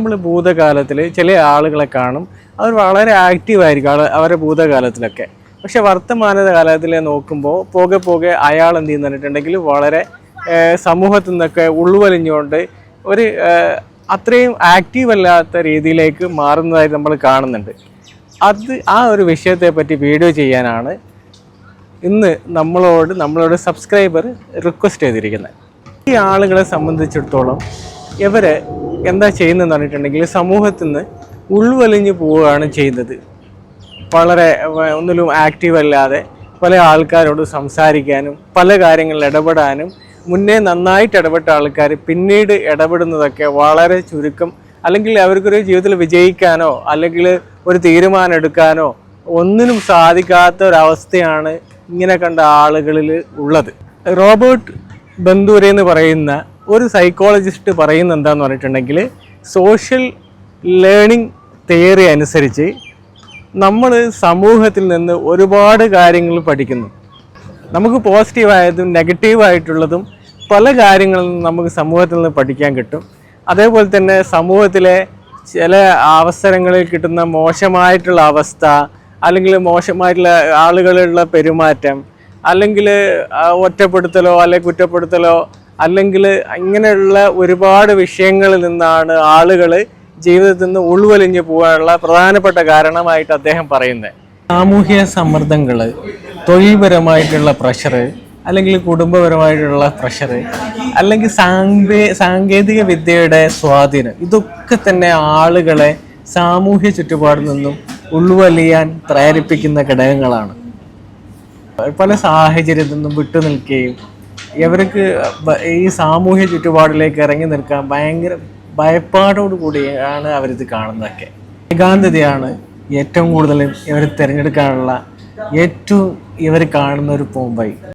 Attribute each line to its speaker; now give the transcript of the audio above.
Speaker 1: നമ്മൾ ഭൂതകാലത്തിൽ ചില ആളുകളെ കാണും. അവർ വളരെ ആക്റ്റീവ് ആയിരിക്കും ആൾ അവരുടെ ഭൂതകാലത്തിലൊക്കെ. പക്ഷെ വർത്തമാന കാലത്തിൽ നോക്കുമ്പോൾ പോകെ പോകെ അയാൾ എന്ത് ചെയ്യുന്നു പറഞ്ഞിട്ടുണ്ടെങ്കിൽ വളരെ സമൂഹത്തിൽ നിന്നൊക്കെ ഉൾവലിഞ്ഞുകൊണ്ട് ഒരു അത്രയും ആക്റ്റീവ് അല്ലാത്ത രീതിയിലേക്ക് മാറുന്നതായി നമ്മൾ കാണുന്നുണ്ട്. അത് ആ ഒരു വിഷയത്തെ പറ്റി വീഡിയോ ചെയ്യാനാണ് ഇന്ന് നമ്മളോട് നമ്മളോട് സബ്സ്ക്രൈബർ റിക്വസ്റ്റ് ചെയ്തിരിക്കുന്നത് ഈ ആളുകളെ സംബന്ധിച്ചിടത്തോളം ഇവർ എന്താ ചെയ്യുന്നതെന്ന് പറഞ്ഞിട്ടുണ്ടെങ്കിൽ സമൂഹത്തിൽ നിന്ന് ഉൾവലിഞ്ഞു പോവുകയാണ് ചെയ്യുന്നത് വളരെ ഒന്നിലും ആക്റ്റീവ് അല്ലാതെ പല ആൾക്കാരോട് സംസാരിക്കാനും പല കാര്യങ്ങളിൽ ഇടപെടാനും മുന്നേ നന്നായിട്ട് ഇടപെട്ട ആൾക്കാർ പിന്നീട് ഇടപെടുന്നതൊക്കെ വളരെ ചുരുക്കം അല്ലെങ്കിൽ അവർക്കൊരു ജീവിതത്തിൽ വിജയിക്കാനോ അല്ലെങ്കിൽ ഒരു തീരുമാനം എടുക്കാനോ ഒന്നിനും സാധിക്കാത്ത ഒരവസ്ഥയാണ് ഇങ്ങനെ കണ്ട ആളുകളിൽ ഉള്ളത്. റോബർട്ട് ബന്ദൂരെ എന്ന് പറയുന്ന ഒരു സൈക്കോളജിസ്റ്റ് പറയുന്ന എന്താന്ന് പറഞ്ഞിട്ടുണ്ടെങ്കിൽ സോഷ്യൽ ലേണിംഗ് തിയറി അനുസരിച്ച് നമ്മൾ സമൂഹത്തിൽ നിന്ന് ഒരുപാട് കാര്യങ്ങൾ പഠിക്കുന്നു. നമുക്ക് പോസിറ്റീവായതും നെഗറ്റീവായിട്ടുള്ളതും പല കാര്യങ്ങളും നമുക്ക് സമൂഹത്തിൽ നിന്ന് പഠിക്കാൻ കിട്ടും. അതേപോലെ തന്നെ സമൂഹത്തിലെ ചില അവസരങ്ങളിൽ കിട്ടുന്ന മോശമായിട്ടുള്ള അവസ്ഥ അല്ലെങ്കിൽ മോശമായിട്ടുള്ള ആളുകളുള്ള പെരുമാറ്റം അല്ലെങ്കിൽ ഒറ്റപ്പെടുത്തലോ അല്ലെങ്കിൽ കുറ്റപ്പെടുത്തലോ അല്ലെങ്കിൽ ഇങ്ങനെയുള്ള ഒരുപാട് വിഷയങ്ങളിൽ നിന്നാണ് ആളുകൾ ജീവിതത്തിൽ നിന്ന് ഉൾവലിഞ്ഞു പോകാനുള്ള പ്രധാനപ്പെട്ട കാരണമായിട്ട് അദ്ദേഹം പറയുന്നത്. സാമൂഹ്യ സമ്മർദ്ദങ്ങൾ തൊഴിൽപരമായിട്ടുള്ള പ്രഷർ അല്ലെങ്കിൽ കുടുംബപരമായിട്ടുള്ള പ്രഷർ അല്ലെങ്കിൽ സാങ്കേ സാങ്കേതിക വിദ്യയുടെ സ്വാധീനം ഇതൊക്കെ തന്നെ ആളുകളെ സാമൂഹ്യ ചുറ്റുപാടിൽ നിന്നും ഉൾവലിയാൻ പ്രേരിപ്പിക്കുന്ന ഘടകങ്ങളാണ്. പല സാഹചര്യത്തിൽ നിന്നും വിട്ടു നിൽക്കുകയും ഇവർക്ക് ഈ സാമൂഹ്യ ചുറ്റുപാടിലേക്ക് ഇറങ്ങി നിൽക്കാൻ ഭയങ്കര ഭയപ്പാടോട് കൂടിയാണ് അവരിത് കാണുന്നതൊക്കെ. ഏകാന്തതയാണ് ഏറ്റവും കൂടുതൽ ഇവർ തിരഞ്ഞെടുക്കാനുള്ള ഏറ്റവും ഇവർ കാണുന്ന ഒരു പോംബൈ